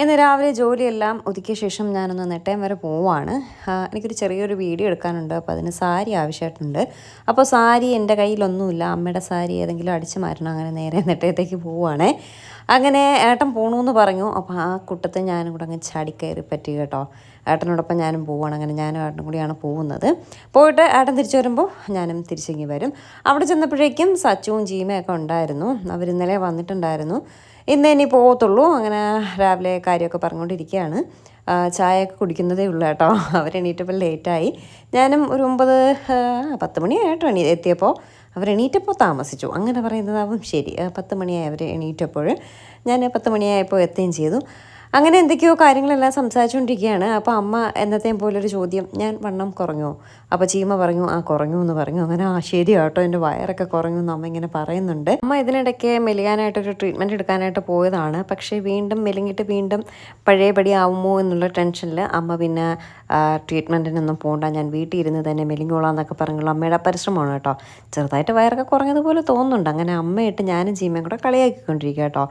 ഇന്ന് രാവിലെ ജോലിയെല്ലാം ഒതുക്കിയ ശേഷം ഞാനൊന്ന് നെട്ടയം വരെ പോവാണ്. എനിക്കൊരു ചെറിയൊരു വീഡിയോ എടുക്കാനുണ്ട്. അപ്പോൾ അതിന് സാരി ആവശ്യമായിട്ടുണ്ട്. അപ്പോൾ സാരി എന്റെ കയ്യിലൊന്നുമില്ല. അമ്മയുടെ സാരി ഏതെങ്കിലും അടിച്ചു മാറ്റണം. അങ്ങനെ നേരെ നെട്ടയത്തേക്ക് പോവുകയാണേ അങ്ങനെ ഏട്ടൻ പോകണമെന്ന് പറഞ്ഞു. അപ്പോൾ ആ കുട്ടത്തെ ഞാനും കൂടെ അങ്ങ് ചാടിക്കയറി പറ്റി കേട്ടോ. ഏട്ടനോടൊപ്പം ഞാനും പോവുകയാണ് അങ്ങനെ ഞാനും ഏട്ടനും കൂടിയാണ് പോകുന്നത്. പോയിട്ട് ഏട്ടൻ തിരിച്ചു വരുമ്പോൾ ഞാനും തിരിച്ചിങ്ങി വരും. അവിടെ ചെന്നപ്പോഴേക്കും സച്ചുവും ജീമയൊക്കെ ഉണ്ടായിരുന്നു. അവർ ഇന്നലെ വന്നിട്ടുണ്ടായിരുന്നു. ഇന്ന് ഇനി പോകത്തുള്ളൂ അങ്ങനെ രാവിലെ കാര്യമൊക്കെ പറഞ്ഞുകൊണ്ടിരിക്കുകയാണ്. ചായയൊക്കെ കുടിക്കുന്നതേ ഉള്ളൂ കേട്ടോ. അവരെണീറ്റപ്പോൾ ലേറ്റായി. ഞാനും ഒരു ഒമ്പത് പത്ത് മണിയായിട്ടോ എണീ എത്തിയപ്പോൾ അവർ എണീറ്റപ്പോൾ താമസിച്ചു. അങ്ങനെ പറയുന്നതാവും ശരി. പത്ത് മണിയായി അവർ എണീറ്റപ്പോൾ. ഞാൻ പത്ത് മണിയായപ്പോൾ എത്തുകയും ചെയ്തു. അങ്ങനെ എന്തൊക്കെയോ കാര്യങ്ങളെല്ലാം സംസാരിച്ചുകൊണ്ടിരിക്കുകയാണ് അപ്പോൾ അമ്മ എന്നത്തെയും പോലൊരു ചോദ്യം ഞാൻ വണ്ണം കുറഞ്ഞോ. അപ്പോൾ ചീമ പറഞ്ഞു ആ കുറഞ്ഞു എന്ന് പറഞ്ഞു. അങ്ങനെ ആ ശരി കേട്ടോ എന്റെ വയറൊക്കെ കുറഞ്ഞു എന്ന് അമ്മ ഇങ്ങനെ പറയുന്നുണ്ട്. അമ്മ ഇതിനിടയ്ക്ക് മെലിയാനായിട്ടൊരു ട്രീറ്റ്മെന്റ് എടുക്കാനായിട്ട് പോയതാണ്. പക്ഷേ വീണ്ടും മെലിഞ്ഞിട്ട് വീണ്ടും പഴയപടി ആവുമോ എന്നുള്ള ടെൻഷനിൽ അമ്മ പിന്നെ ട്രീറ്റ്മെന്റിനൊന്നും പോകണ്ട ഞാൻ വീട്ടിൽ ഇരുന്ന് തന്നെ മെലിഞ്ഞോളാം എന്നൊക്കെ പറഞ്ഞുള്ള അമ്മയുടെ പരിശ്രമമാണ് കേട്ടോ. ചെറുതായിട്ട് വയറൊക്കെ കുറഞ്ഞതുപോലെ തോന്നുന്നുണ്ട്. അങ്ങനെ അമ്മയിട്ട് ഞാനും ചീമയും കൂടെ കളിയാക്കിക്കൊണ്ടിരിക്കുക കേട്ടോ.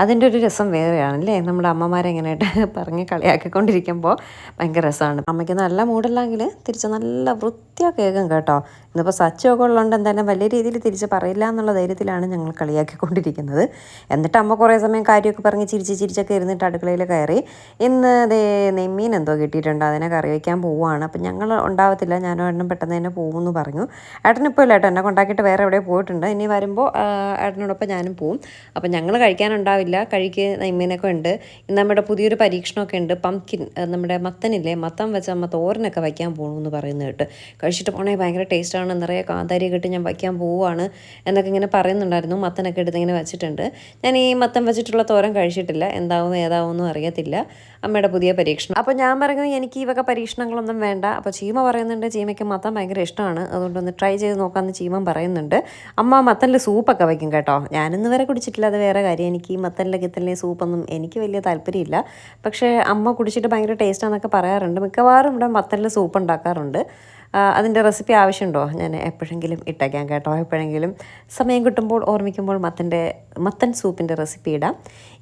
അതിന്റെ ഒരു രസം വേറെയാണ് അല്ലേ? നമ്മുടെ അമ്മമാരെ ഇങ്ങനെയായിട്ട് പറഞ്ഞ് കളിയാക്കിക്കൊണ്ടിരിക്കുമ്പോൾ ഭയങ്കര രസമാണ്. അമ്മയ്ക്ക് നല്ല മൂടല്ലെങ്കിൽ തിരിച്ച് നല്ല വൃത്തിയാക്കി കേൾക്കും കേട്ടോ. ഇന്നിപ്പോൾ സച്ചൊക്കെ ഉള്ളതുകൊണ്ട് എന്തായാലും വലിയ രീതിയിൽ തിരിച്ച് പറയില്ല എന്നുള്ള ധൈര്യത്തിലാണ് ഞങ്ങൾ കളിയാക്കിക്കൊണ്ടിരിക്കുന്നത്. എന്നിട്ട് അമ്മ കുറേ സമയം കാര്യമൊക്കെ പറഞ്ഞ് ചിരിച്ച് ചിരിച്ചൊക്കെ ഇരുന്നിട്ട് അടുക്കളയിൽ കയറി. ഇന്ന് ദേ നെയ്മീൻ എന്തോ കിട്ടിയിട്ടുണ്ട്. അതിനെ കറി വയ്ക്കാൻ പോവുകയാണ്. അപ്പം ഞങ്ങൾ ഉണ്ടാവത്തില്ല. ഞാനും ഏട്ടനും പെട്ടെന്ന് തന്നെ പോകുമെന്ന് പറഞ്ഞു. ഏട്ടൻ ഇപ്പോൾ ഇല്ല ഏട്ടൻ എന്നെ കൊണ്ടാക്കിയിട്ട് വേറെ എവിടെ പോയിട്ടുണ്ട്. ഇനി വരുമ്പോൾ ഏട്ടനോടൊപ്പം ഞാനും പോവും. അപ്പം ഞങ്ങൾ കഴിക്കാനുണ്ടാവില്ല. കഴിക്ക് നെയ്മീനൊക്കെ ഉണ്ട്. ഇന്ന് നമ്മുടെ പുതിയൊരു പരീക്ഷണമൊക്കെ ഉണ്ട്. പംകിൻ നമ്മുടെ മത്തനില്ലേ? മത്തം വെച്ച അമ്മ തോരനൊക്കെ വയ്ക്കാൻ പോകണമെന്ന് പറയുന്നത് കേട്ട്. കഴിച്ചിട്ട് പോണേ ഭയങ്കര ടേസ്റ്റാണ് നിറയെ കാന്താരിയൊക്കെ ഇട്ട് ഞാൻ വയ്ക്കാൻ പോവുകയാണ് എന്നൊക്കെ ഇങ്ങനെ പറയുന്നുണ്ടായിരുന്നു. മത്തനൊക്കെ എടുത്ത് ഇങ്ങനെ വെച്ചിട്ടുണ്ട്. ഞാൻ ഈ മത്തം വെച്ചിട്ടുള്ള തോരൻ കഴിച്ചിട്ടില്ല. എന്താവും ഏതാവും ഒന്നും അറിയത്തില്ല. അമ്മയുടെ പുതിയ പരീക്ഷണം. അപ്പോൾ ഞാൻ പറഞ്ഞു എനിക്ക് ഈ പരീക്ഷണങ്ങളൊന്നും വേണ്ട. അപ്പോൾ ചീമ പറയുന്നുണ്ട് ചീമയ്ക്ക് മത്തൻ ഭയങ്കര ഇഷ്ടമാണ്. അതുകൊണ്ട് ഒന്ന് ട്രൈ ചെയ്ത് നോക്കാമെന്ന് ചീമൻ പറയുന്നുണ്ട്. അമ്മ മത്തനിൽ സൂപ്പൊക്കെ വയ്ക്കും കേട്ടോ. ഞാനിന്ന് വരെ കുടിച്ചിട്ടില്ല. അത് വേറെ കാര്യം. എനിക്ക് ഈ മത്തനിലെ കിത്തലിലെ സൂപ്പൊന്നും എനിക്ക് വലിയ താല്പര്യമില്ല. പക്ഷേ അമ്മ കുടിച്ചിട്ട് ഭയങ്കര ടേസ്റ്റാന്നൊക്കെ പറയാറുണ്ട്. മിക്കവാറും ഇവിടെ മത്തനിൽ സൂപ്പ് ഉണ്ടാക്കാറുണ്ട്. അതിന്റെ റെസിപ്പി ആവശ്യമുണ്ടോ? ഞാൻ എപ്പോഴെങ്കിലും ഇട്ടേക്കാം കേട്ടോ. എപ്പോഴെങ്കിലും സമയം കിട്ടുമ്പോൾ ഓർമ്മിക്കുമ്പോൾ മത്തന്റെ മത്തൻ സൂപ്പിന്റെ റെസിപ്പി ഇടാം.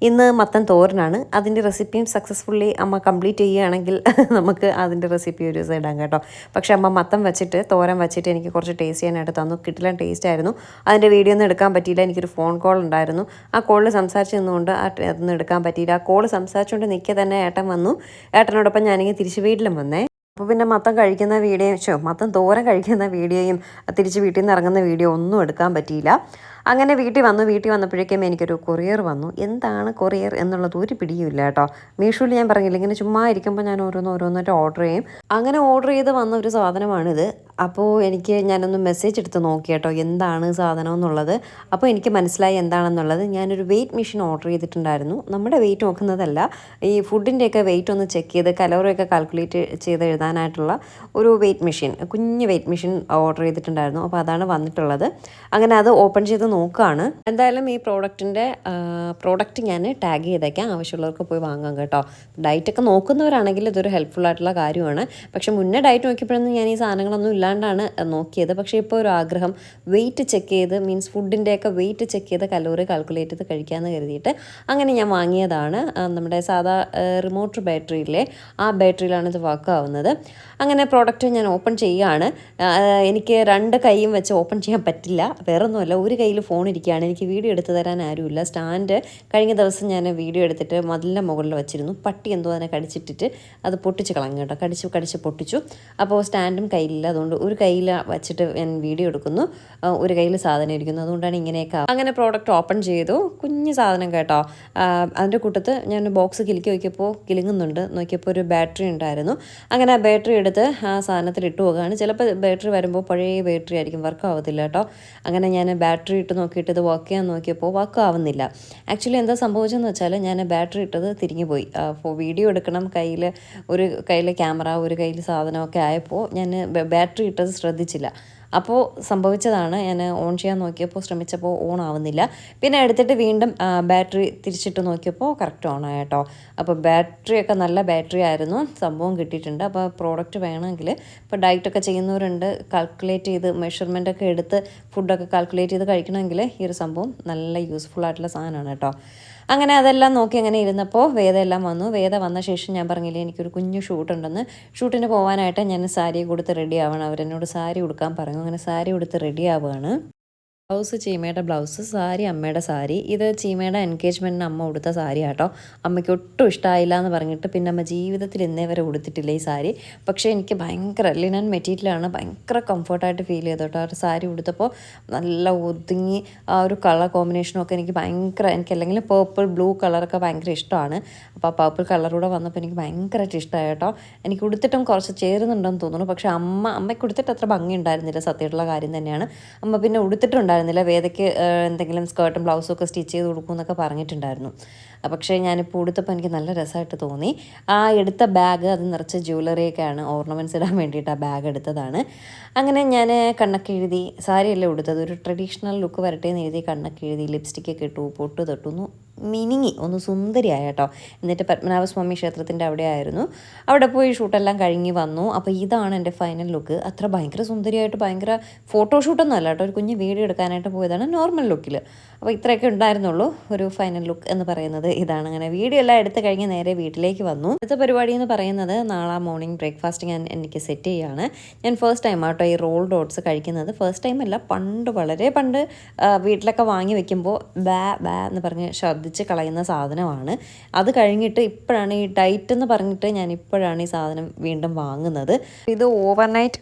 ഇന്ന് മത്തൻ തോരനാണ്. അതിന്റെ റെസിപ്പിയും സക്സസ്ഫുള്ളി അമ്മ കംപ്ലീറ്റ് ചെയ്യുകയാണെങ്കിൽ നമുക്ക് അതിന്റെ റെസിപ്പി ഒരു ദിവസം ഇടാം കേട്ടോ. പക്ഷേ അമ്മ മത്തം വെച്ചിട്ട് തോരൻ വെച്ചിട്ട് എനിക്ക് കുറച്ച് ടേസ്റ്റ് ചെയ്യാനായിട്ട് തന്നു. കിട്ടില്ല ടേസ്റ്റ് ആയിരുന്നു. അതിന്റെ വീഡിയോ ഒന്നും എടുക്കാൻ പറ്റിയില്ല. എനിക്കൊരു ഫോൺ കോൾ ഉണ്ടായിരുന്നു. ആ കോളിൽ സംസാരിച്ച് നിന്നുകൊണ്ട് ആ അതൊന്നും എടുക്കാൻ പറ്റിയില്ല. ആ കോൾ സംസാരിച്ചുകൊണ്ട് നിൽക്കെ തന്നെ ഏട്ടൻ വന്നു. ഏട്ടനോടൊപ്പം ഞാനിങ്ങനെ തിരിച്ച് വീട്ടിലും വന്നേ. അപ്പോൾ പിന്നെ മത്തം കഴിക്കുന്ന വീഡിയോ ചോ മത്തം തോരം കഴിക്കുന്ന വീഡിയോയും തിരിച്ച് വീട്ടിൽ നിന്ന് ഇറങ്ങുന്ന വീഡിയോ ഒന്നും എടുക്കാൻ പറ്റിയില്ല. അങ്ങനെ വീട്ടിൽ വന്നു വീട്ടിൽ വന്നപ്പോഴേക്കും എനിക്കൊരു കൊറിയർ വന്നു. എന്താണ് കൊറിയർ എന്നുള്ളത് ഒരു പിടിയുമില്ല കേട്ടോ. മീഷോയിൽ ഞാൻ പറഞ്ഞില്ല ഇങ്ങനെ ചുമ്മാ ഇരിക്കുമ്പോൾ ഞാൻ ഓരോന്ന് ഓരോന്നായിട്ട് ഓർഡർ ചെയ്യും. അങ്ങനെ ഓർഡർ ചെയ്ത് വന്ന ഒരു സാധനമാണിത്. അപ്പോൾ എനിക്ക് ഞാനൊന്ന് മെസ്സേജ് എടുത്ത് നോക്കി കേട്ടോ എന്താണ് സാധനം എന്നുള്ളത്. അപ്പോൾ എനിക്ക് മനസ്സിലായി എന്താണെന്നുള്ളത്. ഞാനൊരു വെയിറ്റ് മെഷീൻ ഓർഡർ ചെയ്തിട്ടുണ്ടായിരുന്നു. നമ്മുടെ വെയിറ്റ് നോക്കുന്നതല്ല ഈ ഫുഡിന്റെയൊക്കെ വെയിറ്റ് ഒന്ന് ചെക്ക് ചെയ്ത് കലോറിയൊക്കെ കാൽക്കുലേറ്റ് ചെയ്ത് എഴുതാനായിട്ടുള്ള ഒരു വെയിറ്റ് മെഷീൻ കുഞ്ഞ് വെയിറ്റ് മെഷീൻ ഓർഡർ ചെയ്തിട്ടുണ്ടായിരുന്നു. അപ്പോൾ അതാണ് വന്നിട്ടുള്ളത്. അങ്ങനെ അത് ഓപ്പൺ ചെയ്ത് നോക്കുകയാണ് എന്തായാലും ഈ പ്രോഡക്റ്റിന്റെ പ്രോഡക്റ്റ് ഞാൻ ടാഗ് ചെയ്തേക്കാം. ആവശ്യമുള്ളവർക്ക് പോയി വാങ്ങാം കേട്ടോ. ഡയറ്റൊക്കെ നോക്കുന്നവരാണെങ്കിൽ ഇതൊരു ഹെൽപ്ഫുൾ ആയിട്ടുള്ള കാര്യമാണ്. പക്ഷേ മുന്നേ ഡയറ്റ് നോക്കിയപ്പോഴൊന്നും ഞാൻ ഈ സാധനങ്ങളൊന്നും ഇല്ലാണ്ടാണ് നോക്കിയത്. പക്ഷേ ഇപ്പോൾ ഒരു ആഗ്രഹം വെയിറ്റ് ചെക്ക് ചെയ്ത് മീൻസ് ഫുഡിന്റെയൊക്കെ വെയിറ്റ് ചെക്ക് ചെയ്ത് കലോറി കാൽക്കുലേറ്റ് ചെയ്ത് കഴിക്കാമെന്ന് കരുതിയിട്ട് അങ്ങനെ ഞാൻ വാങ്ങിയതാണ്. നമ്മുടെ സാധാ റിമോട്ട് ബാറ്ററിയിലെ ആ ബാറ്ററിയിലാണ് ഇത് വർക്ക് ആവുന്നത് അങ്ങനെ പ്രോഡക്റ്റ് ഞാൻ ഓപ്പൺ ചെയ്യുകയാണ്. എനിക്ക് രണ്ട് കൈയും വെച്ച് ഓപ്പൺ ചെയ്യാൻ പറ്റില്ല. വേറൊന്നുമല്ല ഒരു കയ്യിൽ ഫോൺ ഇരിക്കുകയാണ്. എനിക്ക് വീഡിയോ എടുത്ത് തരാൻ ആരുമില്ല. സ്റ്റാൻഡ് കഴിഞ്ഞ ദിവസം ഞാൻ വീഡിയോ എടുത്തിട്ട് മതിലിന്റെ മുകളിൽ വെച്ചിരുന്നു. പട്ടി എന്തോ അതിനെ കടിച്ചിട്ടിട്ട് അത് പൊട്ടിച്ച് കളഞ്ഞു കേട്ടോ. കടിച്ച് കടിച്ച് പൊട്ടിച്ചു. അപ്പോൾ സ്റ്റാൻഡും കയ്യിലില്ല. അതുകൊണ്ട് ഒരു കയ്യിൽ വെച്ചിട്ട് ഞാൻ വീഡിയോ എടുക്കുന്നു. ഒരു കയ്യിൽ സാധനം ഇരിക്കുന്നു. അതുകൊണ്ടാണ് ഇങ്ങനെയൊക്കെ. അങ്ങനെ പ്രോഡക്റ്റ് ഓപ്പൺ ചെയ്തു. കുഞ്ഞ് സാധനം കേട്ടോ. അതിന്റെ കൂട്ടത്ത് ഞാൻ ബോക്സ് കിലുക്കി നോക്കിയപ്പോൾ കിലുങ്ങുന്നുണ്ട്. നോക്കിയപ്പോൾ ഒരു ബാറ്ററി ഉണ്ടായിരുന്നു. അങ്ങനെ ആ ബാറ്ററി എടുത്ത് ആ സാധനത്തിൽ ഇട്ട് പോകുകയാണ് ചിലപ്പോൾ ബാറ്ററി വരുമ്പോൾ പഴയ ബാറ്ററി ആയിരിക്കും. വർക്ക് ആവത്തില്ല കേട്ടോ. അങ്ങനെ ഞാൻ ബാറ്ററി ഇട്ട് നോക്കിയിട്ട് ഇത് വർക്ക് ചെയ്യാൻ നോക്കിയപ്പോൾ വർക്ക് ആവുന്നില്ല. ആക്ച്വലി എന്താ സംഭവിച്ചതെന്ന് വെച്ചാൽ ഞാൻ ബാറ്ററി ഇട്ടത് തിരിഞ്ഞു പോയി. അപ്പോൾ വീഡിയോ എടുക്കണം കയ്യിൽ ഒരു കയ്യിൽ ക്യാമറ ഒരു കയ്യിൽ സാധനമൊക്കെ ആയപ്പോൾ ഞാൻ ബാറ്ററി ഇട്ടത് ശ്രദ്ധിച്ചില്ല. അപ്പോൾ സംഭവിച്ചതാണ്. ഞാൻ ഓൺ ചെയ്യാൻ നോക്കിയപ്പോൾ ശ്രമിച്ചപ്പോൾ ഓൺ ആവുന്നില്ല. പിന്നെ എടുത്തിട്ട് വീണ്ടും ബാറ്ററി തിരിച്ചിട്ട് നോക്കിയപ്പോൾ കറക്റ്റ് ഓൺ ആയി കേട്ടോ. അപ്പോൾ ബാറ്ററിയൊക്കെ നല്ല ബാറ്ററി ആയിരുന്നു. സംഭവം കിട്ടിയിട്ടുണ്ട്. അപ്പോൾ പ്രോഡക്റ്റ് വേണമെങ്കിൽ ഇപ്പോൾ ഡയറ്റൊക്കെ ചെയ്യുന്നവരുണ്ട്. കാൽക്കുലേറ്റ് ചെയ്ത് മെഷർമെന്റ് ഒക്കെ എടുത്ത് ഫുഡൊക്കെ കാൽക്കുലേറ്റ് ചെയ്ത് കഴിക്കണമെങ്കിൽ ഈ ഒരു സംഭവം നല്ല യൂസ്ഫുൾ ആയിട്ടുള്ള സാധനമാണ് കേട്ടോ. അങ്ങനെ അതെല്ലാം നോക്കി അങ്ങനെ ഇരുന്നപ്പോൾ വേദ എല്ലാം വന്നു. വേദ വന്ന ശേഷം ഞാൻ പറഞ്ഞില്ലേ എനിക്കൊരു കുഞ്ഞു ഷൂട്ടുണ്ടെന്ന്. ഷൂട്ടിന് പോകാനായിട്ട് ഞാൻ സാരി കൊടുത്ത് റെഡി ആവണം. അവരെന്നോട് സാരി ഉടുക്കാൻ പറഞ്ഞു. അങ്ങനെ സാരി ഉടുത്ത് റെഡി ആവുകയാണ് ബ്ലൗസ് ചീമയുടെ ബ്ലൗസ് സാരി അമ്മയുടെ സാരി. ഇത് ചീമയുടെ എൻഗേജ്മെന്റിന് അമ്മ ഉടുത്ത സാരി ആട്ടോ അമ്മയ്ക്ക് ഒട്ടും ഇഷ്ടമായില്ല എന്ന് പറഞ്ഞിട്ട് പിന്നെ അമ്മ ജീവിതത്തിൽ ഇന്നേ വരെ ഉടുത്തിട്ടില്ല ഈ സാരി. പക്ഷേ എനിക്ക് ഭയങ്കര ലിനൻ മെറ്റീരിയലാണ് ഭയങ്കര കംഫർട്ടായിട്ട് ഫീൽ ചെയ്തു കേട്ടോ ആ ഒരു സാരി ഉടുത്തപ്പോൾ നല്ല ഒതുങ്ങി ആ ഒരു കളർ കോമ്പിനേഷനും ഒക്കെ എനിക്ക് ഭയങ്കര എനിക്ക് അല്ലെങ്കിൽ പേർപ്പിൾ ബ്ലൂ കളറൊക്കെ ഭയങ്കര ഇഷ്ടമാണ്. അപ്പോൾ ആ പേർപ്പിൾ കളറൂടെ വന്നപ്പോൾ എനിക്ക് ഭയങ്കരമായിട്ട് ഇഷ്ടമായി കേട്ടോ എനിക്ക് ഉടുത്തിട്ടും കുറച്ച് ചേരുന്നുണ്ടെന്ന് തോന്നുന്നു. പക്ഷേ അമ്മ അമ്മയ്ക്ക് ഉടുത്തിട്ട് അത്ര ഭംഗി ഉണ്ടായിരുന്നില്ല സത്യമായിട്ടുള്ള കാര്യം തന്നെയാണ്. അമ്മ പിന്നെ ഉടുത്തിട്ടുണ്ടായിരുന്നില്ല വേദയ്ക്ക് എന്തെങ്കിലും സ്കേർട്ടും ബ്ലൗസും ഒക്കെ സ്റ്റിച്ച് ചെയ്ത് കൊടുക്കും എന്നൊക്കെ പറഞ്ഞിട്ടുണ്ടായിരുന്നു. പക്ഷേ ഞാനിപ്പോൾ ഉടുത്തപ്പോൾ എനിക്ക് നല്ല രസമായിട്ട് തോന്നി. ആ എടുത്ത ബാഗ് അത് നിറച്ച് ജ്വല്ലറിയൊക്കെയാണ് ഓർണമെന്റ്സ് ഇടാൻ വേണ്ടിയിട്ട് ആ ബാഗ് എടുത്തതാണ്. അങ്ങനെ ഞാൻ കണ്ണൊക്കെ എഴുതി സാരിയല്ലേ ഉടുത്തത്. ഒരു ട്രഡീഷണൽ ലുക്ക് വരട്ടെ എന്ന് എഴുതി കണ്ണൊക്കെ എഴുതി ലിപ്സ്റ്റിക്കൊക്കെ ഇട്ടു പൊട്ട് തൊട്ടുന്നു. മിനിങ്ങി ഒന്ന് സുന്ദരിയായ കേട്ടോ. എന്നിട്ട് പത്മനാഭസ്വാമി ക്ഷേത്രത്തിന്റെ അവിടെ ആയിരുന്നു അവിടെ പോയി ഷൂട്ടെല്ലാം കഴിഞ്ഞ് വന്നു. അപ്പോൾ ഇതാണ് എന്റെ ഫൈനൽ ലുക്ക് അത്ര ഭയങ്കര സുന്ദരിയായിട്ട് ഭയങ്കര ഫോട്ടോഷൂട്ടൊന്നും അല്ല കേട്ടോ. ഒരു കുഞ്ഞ് വീഡിയോ എടുക്കാനായിട്ട് പോയതാണ് നോർമൽ ലുക്കിൽ അപ്പോൾ ഇത്രയൊക്കെ ഉണ്ടായിരുന്നുള്ളൂ ഒരു ഫൈനൽ ലുക്ക് എന്ന് പറയുന്നത്. ഇതാണ് അങ്ങനെ വീഡിയോ എല്ലാം എടുത്തു കഴിഞ്ഞ് നേരെ വീട്ടിലേക്ക് വന്നു. അടുത്ത പരിപാടി എന്ന് പറയുന്നത് നാളെ മോർണിംഗ് ബ്രേക്ക്ഫാസ്റ്റ് ഞാൻ എനിക്ക് സെറ്റ് ചെയ്യുകയാണ് ഞാൻ ഫസ്റ്റ് ടൈം ആട്ടോ ഈ റോൾ ഡോട്ട്സ് കഴിക്കുന്നത്. ഫസ്റ്റ് ടൈം അല്ല പണ്ട് വളരെ പണ്ട് വീട്ടിലൊക്കെ വാങ്ങി വെക്കുമ്പോൾ ബാ ബാ എന്ന് പറഞ്ഞ് ശ്രദ്ധിച്ച് കളയുന്ന സാധനമാണ്. അത് കഴിഞ്ഞിട്ട് ഇപ്പോഴാണ് ഈ ഡയറ്റ് എന്ന് പറഞ്ഞിട്ട് ഞാൻ ഇപ്പോഴാണ് ഈ സാധനം വീണ്ടും വാങ്ങുന്നത്. ഇത് ഓവർനൈറ്റ്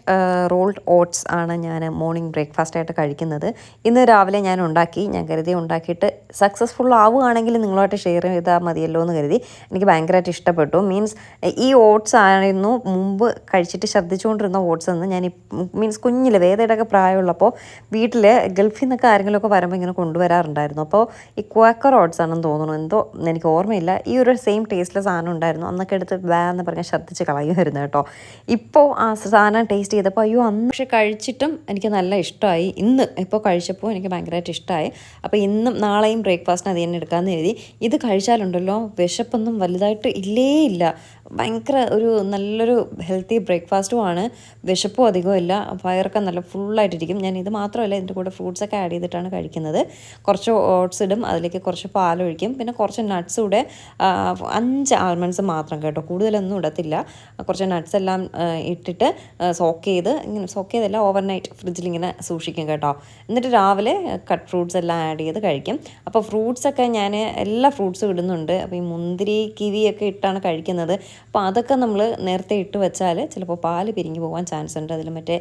റോൾഡ് ഓട്സ് ആണ് ഞാൻ മോർണിംഗ് ബ്രേക്ക്ഫാസ്റ്റ് ആയിട്ട് കഴിക്കുന്നത്. ഇന്ന് രാവിലെ ഞാൻ ഉണ്ടാക്കി. ഞാൻ കരുതി ഉണ്ടാക്കിയിട്ട് സക്സസ്ഫുൾ ആവുകയാണെങ്കിൽ നിങ്ങളുമായിട്ട് ഷെയർ ചെയ്താൽ മതിയല്ലോ എന്ന് കരുതി. എനിക്ക് ഭയങ്കരമായിട്ട് ഇഷ്ടപ്പെട്ടു. മീൻസ് ഈ ഓട്സ് ആയിരുന്നു മുമ്പ് കഴിച്ചിട്ട് ശ്രദ്ധിച്ചുകൊണ്ടിരുന്ന ഓട്സ് എന്ന് ഞാൻ മീൻസ് കുഞ്ഞിൽ വേദയുടെയൊക്കെ പ്രായമുള്ളപ്പോൾ വീട്ടിൽ ഗൾഫിൽ നിന്നൊക്കെ ആരെങ്കിലുമൊക്കെ വരുമ്പോൾ ഇങ്ങനെ കൊണ്ടുവരാറുണ്ടായിരുന്നു. അപ്പോൾ ഈ ക്വാക്കർ ഓട്സ് ആണെന്ന് തോന്നുന്നു. എന്തോ എനിക്ക് ഓർമ്മയില്ല. ഈ ഒരു സെയിം ടേസ്റ്റിലെ സാധനം ഉണ്ടായിരുന്നു. അന്നൊക്കെ എടുത്ത് വാ എന്ന് പറഞ്ഞാൽ ശ്രദ്ധിച്ച് കളയുമായിരുന്നു കേട്ടോ. ഇപ്പോൾ ആ സാധനം ടേസ്റ്റ് ചെയ്തപ്പോൾ അയ്യോ അന്ന് പക്ഷെ കഴിച്ചിട്ടും എനിക്ക് നല്ല ഇഷ്ടമായി. ഇന്ന് ഇപ്പോൾ കഴിച്ചപ്പോൾ എനിക്ക് ഭയങ്കരമായിട്ട് ഇഷ്ടമായി. അപ്പോൾ ഇന്നും നാളെയും ബ്രേക്ക്ഫാസ്റ്റിന് അത് തന്നെ എടുക്കാമെന്ന് എഴുതി ഇത് കഴിച്ചാലുണ്ടല്ലോ വിശപ്പൊന്നും വലുതായിട്ട് ഇല്ലേ ഇല്ല. ഭയങ്കര ഒരു നല്ലൊരു ഹെൽത്തി ബ്രേക്ക്ഫാസ്റ്റുമാണ് വിശപ്പും അധികമില്ല വയറൊക്കെ നല്ല ഫുള്ളായിട്ടിരിക്കും ഞാൻ ഇത് മാത്രമല്ല ഇതിന്റെ കൂടെ ഫ്രൂട്ട്സൊക്കെ ആഡ് ചെയ്തിട്ടാണ് കഴിക്കുന്നത്. കുറച്ച് ഓട്സ് ഇടും അതിലേക്ക് കുറച്ച് പാലൊഴിക്കും പിന്നെ കുറച്ച് നട്ട്സ് കൂടെ അഞ്ച് ആൽമണ്ട്സ് മാത്രം കേട്ടോ. കൂടുതലൊന്നും ഇടത്തില്ല. കുറച്ച് നട്ട്സ് എല്ലാം ഇട്ടിട്ട് സോക്ക് ചെയ്ത് ഇങ്ങനെ സോക്ക് ചെയ്തല്ല ഓവർനൈറ്റ് ഫ്രിഡ്ജിൽ ഇങ്ങനെ സൂക്ഷിക്കും കേട്ടോ. എന്നിട്ട് രാവിലെ കട്ട് ഫ്രൂട്ട്സ് എല്ലാം ആഡ് ചെയ്ത് കഴിക്കും. അപ്പോൾ ഫ്രൂട്ട്സൊക്കെ ഞാൻ എല്ലാ ഫ്രൂട്ട്സും ഇടുന്നുണ്ട്. അപ്പോൾ ഈ മുന്തിരി കിവിയൊക്കെ ഇട്ടാണ് കഴിക്കുന്നത്. അപ്പോൾ അതൊക്കെ നമ്മൾ നേരത്തെ ഇട്ട് വെച്ചാൽ ചിലപ്പോൾ പാൽ പിരിഞ്ഞു പോകാൻ ചാൻസ് ഉണ്ട് അതിൽ മറ്റേ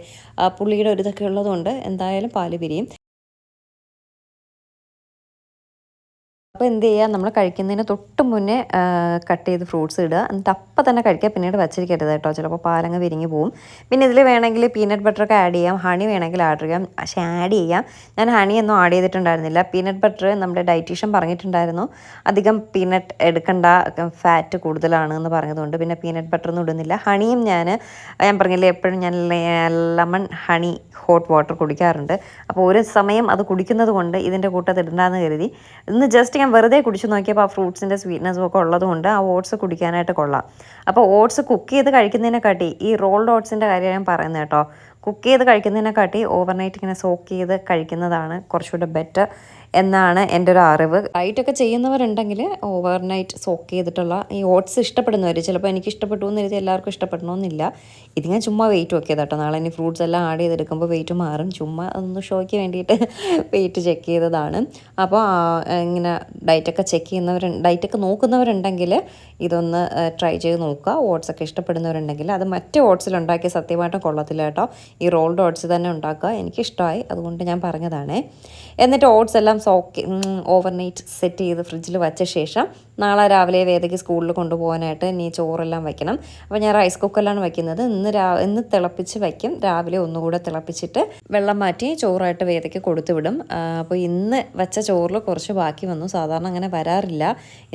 പുള്ളിയുടെ ഒരു ഇതൊക്കെ ഉള്ളതുകൊണ്ട് എന്തായാലും പാൽ പിരിയും. അപ്പോൾ എന്ത് ചെയ്യുക നമ്മൾ കഴിക്കുന്നതിന് തൊട്ട് മുന്നേ കട്ട് ചെയ്ത് ഫ്രൂട്ട്സ് ഇടുക. എന്നിട്ട് അപ്പം തന്നെ കഴിക്കുക. പിന്നീട് വച്ചിരിക്കരുത് കേട്ടോ. ചിലപ്പോൾ പാലങ്ങ് വിരിഞ്ഞ് പോവും. പിന്നെ ഇതിൽ വേണമെങ്കിൽ പീനട്ട് ബട്ടറൊക്കെ ആഡ് ചെയ്യാം. ഹണി വേണമെങ്കിൽ ആഡ് ചെയ്യാം. പക്ഷേ ആഡ് ചെയ്യാം. ഞാൻ ഹണി ഒന്നും ആഡ് ചെയ്തിട്ടുണ്ടായിരുന്നില്ല. പീനട്ട് ബട്ടർ നമ്മുടെ ഡയറ്റീഷ്യൻ പറഞ്ഞിട്ടുണ്ടായിരുന്നു. അധികം പീനട്ട് എടുക്കണ്ട ഫാറ്റ് കൂടുതലാണ് എന്ന് പറഞ്ഞതുകൊണ്ട്. പിന്നെ പീനട്ട് ബട്ടർ ഒന്നും ഇടുന്നില്ല. ഹണിയും ഞാൻ ഞാൻ പറഞ്ഞില്ലേ എപ്പോഴും ഞാൻ ലെമൺ ഹണി ഹോട്ട് വാട്ടർ കുടിക്കാറുണ്ട്. അപ്പോൾ ഒരു സമയം അത് കുടിക്കുന്നത് കൊണ്ട് ഇതിന്റെ കൂട്ടത്തിൽ ഇടണ്ടെന്ന് കരുതി. ഇന്ന് ജസ്റ്റ് ഞാൻ വെറുതെ കുടിച്ചു നോക്കിയപ്പോൾ ആ ഫ്രൂട്ട്സിന്റെ സ്വീറ്റ്നസ്സും ഒക്കെ ഉള്ളതുകൊണ്ട് ആ ഓട്സ് കുടിക്കാനായിട്ട് കൊള്ളാം. അപ്പോൾ ഓട്സ് കുക്ക് ചെയ്ത് കഴിക്കുന്നതിനെക്കാട്ടി ഈ റോൾഡ് ഓട്സിന്റെ കാര്യം ഞാൻ പറയുന്നത് കേട്ടോ. കുക്ക് ചെയ്ത് കഴിക്കുന്നതിനെക്കാട്ടി ഓവർനൈറ്റ് ഇങ്ങനെ സോക്ക് ചെയ്ത് കഴിക്കുന്നതാണ് കുറച്ചുകൂടെ ബെറ്റർ. എന്നാണ് എന്റെ ഒരു അറിവ് ഡയറ്റൊക്കെ ചെയ്യുന്നവരുണ്ടെങ്കിൽ ഓവർനൈറ്റ് സോക്ക് ചെയ്തിട്ടുള്ള ഈ ഓട്സ് ഇഷ്ടപ്പെടുന്നവർ ചിലപ്പോൾ എനിക്ക് ഇഷ്ടപ്പെട്ടു എന്ന് എഴുതി എല്ലാവർക്കും ഇഷ്ടപ്പെടണമെന്നില്ല ഇത് ഞാൻ ചുമ്മാ വെയിറ്റ് ഒക്കെ കേട്ടോ നാളെ ഇനി ഫ്രൂട്ട്സ് എല്ലാം ആഡ് ചെയ്തെടുക്കുമ്പോൾ വെയിറ്റ് മാറും. ചുമ്മാ അതൊന്ന് ഷോയ്ക്ക് വേണ്ടിയിട്ട് വെയിറ്റ് ചെക്ക് ചെയ്തതാണ്. അപ്പോൾ ഇങ്ങനെ ഡയറ്റൊക്കെ ചെക്ക് ചെയ്യുന്നവർ ഡയറ്റൊക്കെ നോക്കുന്നവരുണ്ടെങ്കിൽ ഇതൊന്ന് ട്രൈ ചെയ്ത് നോക്കുക. ഓട്സ് ഒക്കെ ഇഷ്ടപ്പെടുന്നവരുണ്ടെങ്കിൽ അത് മറ്റേ ഓട്സിൽ ഉണ്ടാക്കിയ സത്യമായിട്ടും കൊള്ളത്തില്ല കേട്ടോ. ഈ റോൾഡ് ഓട്സ് തന്നെ ഉണ്ടാക്കുക. എനിക്കിഷ്ടമായി അതുകൊണ്ട് ഞാൻ പറഞ്ഞതാണേ. എന്നിട്ട് ഓട്സ് എല്ലാം സോക്ക് ഓവർനൈറ്റ് സെറ്റ് ചെയ്ത് ഫ്രിഡ്ജിൽ വച്ച ശേഷം നാളെ രാവിലെ വേദയ്ക്ക് സ്കൂളിൽ കൊണ്ടുപോകാനായിട്ട് ഇനി ചോറെല്ലാം വയ്ക്കണം അപ്പോൾ ഞാൻ റൈസ് കുക്കറിലാണ് വയ്ക്കുന്നത് ഇന്ന് രാ ഇന്ന് തിളപ്പിച്ച് വയ്ക്കും രാവിലെ ഒന്നുകൂടെ തിളപ്പിച്ചിട്ട് വെള്ളം മാറ്റി ചോറായിട്ട് വേദയ്ക്ക് കൊടുത്തു വിടും. അപ്പോൾ ഇന്ന് വെച്ച ചോറിൽ കുറച്ച് ബാക്കി വന്നു. സാധാരണ അങ്ങനെ വരാറില്ല.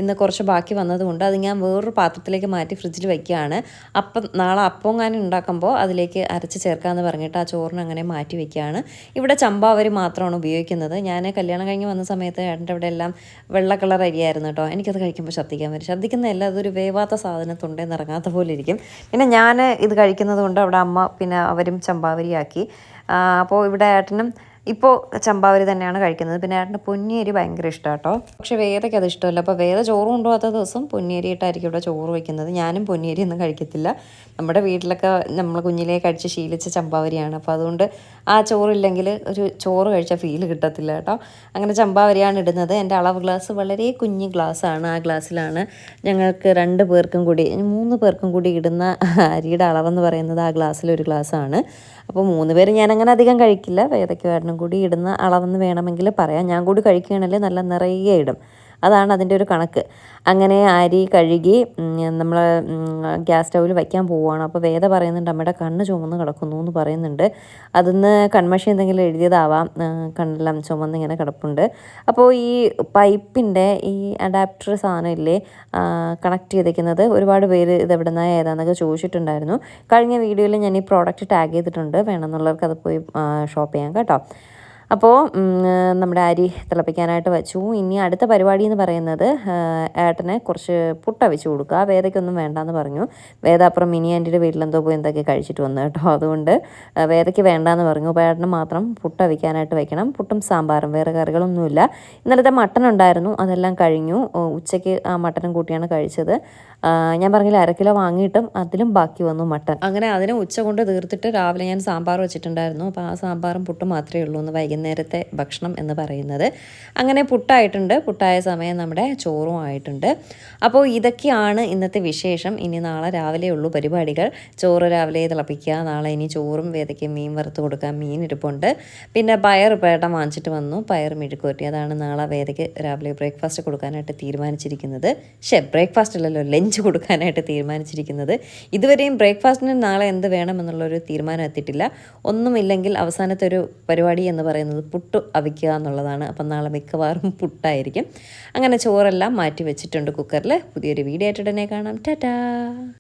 ഇന്ന് കുറച്ച് ബാക്കി വന്നതുകൊണ്ട് അത് ഞാൻ വേറൊരു പാത്രത്തിലേക്ക് മാറ്റി ഫ്രിഡ്ജിൽ വയ്ക്കുകയാണ് അപ്പം നാളെ അപ്പം ഞാൻ ഉണ്ടാക്കുമ്പോൾ അതിലേക്ക് അരച്ച് ചേർക്കാമെന്ന് പറഞ്ഞിട്ട് ആ ചോറിന് അങ്ങനെ മാറ്റി വയ്ക്കുകയാണ് ഇവിടെ ചമ്പാവരി മാത്രമാണ് ഉപയോഗിക്കുന്നത്. ഞാൻ കല്യാണം കഴിഞ്ഞ് വന്ന സമയത്ത് ഏട്ടന്റെ ഇവിടെ എല്ലാം വെള്ള കളർ അരിയായിരുന്നു കേട്ടോ. എനിക്കത് കഴിക്കുമ്പോൾ ശ്രദ്ധിക്കാൻ വരും ശ്രദ്ധിക്കുന്നതല്ല അതൊരു വേവാത്ത സാധനം തൊണ്ടേന്ന് ഇറങ്ങാത്ത പോലെ ഇരിക്കും. പിന്നെ ഞാൻ ഇത് കഴിക്കുന്നത് കൊണ്ട് അവിടെ അമ്മ പിന്നെ അവരും ചമ്പാവരിയാക്കി. അപ്പോൾ ഇവിടെ ഏട്ടനും ഇപ്പോൾ ചമ്പാവരി തന്നെയാണ് കഴിക്കുന്നത്. പിന്നെ ഏട്ടന് പൊന്നിയരി ഭയങ്കര ഇഷ്ടമാണ് കേട്ടോ പക്ഷേ വേദയ്ക്ക് അത് ഇഷ്ടമല്ല. അപ്പോൾ വേദ ചോറ് കൊണ്ടുപോകാത്ത ദിവസം പൊന്നിയരി ഇട്ടായിരിക്കും ഇവിടെ ചോറ് വയ്ക്കുന്നത് ഞാനും പൊന്നിയരി ഒന്നും കഴിക്കത്തില്ല. നമ്മുടെ വീട്ടിലൊക്കെ നമ്മൾ കുഞ്ഞിലേ കഴിച്ച് ശീലിച്ച ചമ്പാവരിയാണ്. അപ്പോൾ അതുകൊണ്ട് ആ ചോറില്ലെങ്കിൽ ഒരു ചോറ് കഴിച്ച ഫീൽ കിട്ടത്തില്ല കേട്ടോ. അങ്ങനെ ചമ്പാവരിയാണ് ഇടുന്നത്. എന്റെ അളവ് ഗ്ലാസ് വളരെ കുഞ്ഞ് ഗ്ലാസ്സാണ് ആ ഗ്ലാസ്സിലാണ് ഞങ്ങൾക്ക് രണ്ട് പേർക്കും കൂടി മൂന്ന് പേർക്കും കൂടി ഇടുന്ന അരിയുടെ അളവെന്ന് പറയുന്നത് ആ ഗ്ലാസ്സിലൊരു ഗ്ലാസ്സാണ് അപ്പോൾ മൂന്ന് പേര് ഞാനങ്ങനെ അധികം കഴിക്കില്ല. വേദയ്ക്ക് കാരണം കൂടി ഇടുന്ന അളവെന്ന് വേണമെങ്കിൽ പറയാം. ഞാൻ കൂടി കഴിക്കുകയാണെങ്കിൽ നല്ല നിറയെ ഇടും. അതാണ് അതിന്റെ ഒരു കണക്ക്. അങ്ങനെ അരി കഴുകി നമ്മൾ ഗ്യാസ് സ്റ്റൗവിൽ വയ്ക്കാൻ പോവുകയാണ്. അപ്പോൾ വേദ പറയുന്നുണ്ട് അമ്മയുടെ കണ്ണ് ചുമന്ന് കിടക്കുന്നു എന്ന് പറയുന്നുണ്ട്. അതിന്ന് കൺമഷി എന്തെങ്കിലും എഴുതിയതാവാം. കണ്ണെല്ലാം ചുമന്ന് ഇങ്ങനെ കിടപ്പുണ്ട്. അപ്പോൾ ഈ പൈപ്പിന്റെ ഈ അഡാപ്റ്റർ സാധനം ഇല്ലേ കണക്ട് ചെയ്തിരിക്കുന്നത് ഒരുപാട് പേര് ഇത് എവിടെ നിന്നാണ് ഏതാണെന്നൊക്കെ ചോദിച്ചിട്ടുണ്ടായിരുന്നു. കഴിഞ്ഞ വീഡിയോയിൽ ഞാൻ ഈ പ്രോഡക്റ്റ് ടാഗ് ചെയ്തിട്ടുണ്ട്. വേണമെന്നുള്ളവർക്ക് അത് പോയി ഷോപ്പ് ചെയ്യാം കേട്ടോ. അപ്പോൾ നമ്മുടെ അരി തിളപ്പിക്കാനായിട്ട് വെച്ചു. ഇനി അടുത്ത പരിപാടി എന്ന് പറയുന്നത് ഏട്ടനെ കുറച്ച് പുട്ട വെച്ച് കൊടുക്കുക. വേദയ്ക്കൊന്നും വേണ്ടാന്ന് പറഞ്ഞു. വേദ അപ്പുറം മിനി ആന്റിയുടെ വീട്ടിലെന്തോ പോയി എന്തൊക്കെ കഴിച്ചിട്ട് വന്നു കേട്ടോ. അതുകൊണ്ട് വേദയ്ക്ക് വേണ്ടാന്ന് പറഞ്ഞു. അപ്പോൾ ഏട്ടന് മാത്രം പുട്ട വയ്ക്കാനായിട്ട് വെക്കണം. പുട്ടും സാമ്പാറും. വേറെ കറികളൊന്നുമില്ല. ഇന്നലത്തെ മട്ടൻ ഉണ്ടായിരുന്നു. അതെല്ലാം കഴിഞ്ഞു. ഉച്ചയ്ക്ക് ആ മട്ടനും കൂട്ടിയാണ് കഴിച്ചത്. ഞാൻ പറഞ്ഞില്ല അര കിലോ വാങ്ങിയിട്ടും അതിലും ബാക്കി വന്നു മട്ടൻ. അങ്ങനെ അതിനെ ഉച്ച കൊണ്ട് തീർത്തിട്ട് രാവിലെ ഞാൻ സാമ്പാർ വെച്ചിട്ടുണ്ടായിരുന്നു. അപ്പോൾ ആ സാമ്പാറും പുട്ടും മാത്രമേ ഉള്ളൂ എന്ന് വൈകുന്നേരം. വൈകുന്നേരത്തെ ഭക്ഷണം എന്ന് പറയുന്നത്. അങ്ങനെ പുട്ടായിട്ടുണ്ട്. പുട്ടായ സമയം നമ്മുടെ ചോറും ആയിട്ടുണ്ട്. അപ്പോൾ ഇതൊക്കെയാണ് ഇന്നത്തെ വിശേഷം. ഇനി നാളെ രാവിലെ ഉള്ളൂ പരിപാടികൾ. ചോറ് രാവിലെ തിളപ്പിക്കുക നാളെ ഇനി ചോറും വേദയ്ക്ക് മീൻ വറുത്ത് കൊടുക്കുക മീൻ ഇരിപ്പുണ്ട്. പിന്നെ പയർ പേട്ട വാങ്ങിച്ചിട്ട് വന്നു. പയർ മെഴുക്കുവരട്ടി അതാണ് നാളെ വേദയ്ക്ക് രാവിലെ ബ്രേക്ക്ഫാസ്റ്റ് കൊടുക്കാനായിട്ട് തീരുമാനിച്ചിരിക്കുന്നത്. ഷെ ബ്രേക്ക്ഫാസ്റ്റ് അല്ലല്ലോ ലഞ്ച് കൊടുക്കാനായിട്ട് തീരുമാനിച്ചിരിക്കുന്നത്. ഇതുവരെയും ബ്രേക്ക്ഫാസ്റ്റിന് നാളെ എന്ത് വേണമെന്നുള്ളൊരു തീരുമാനം എത്തിയിട്ടില്ല. ഒന്നുമില്ലെങ്കിൽ അവസാനത്തെ ഒരു പരിപാടി എന്ന് പറയുന്നത് പുട്ട് അവിക്കുക എന്നുള്ളതാണ്. അപ്പം നാളെ മിക്കവാറും പുട്ടായിരിക്കും. അങ്ങനെ ചോറെല്ലാം മാറ്റി വെച്ചിട്ടുണ്ട് കുക്കറിൽ. പുതിയൊരു വീഡിയോ ആയിട്ട് ഉടനെ കാണാം. ടാറ്റാ!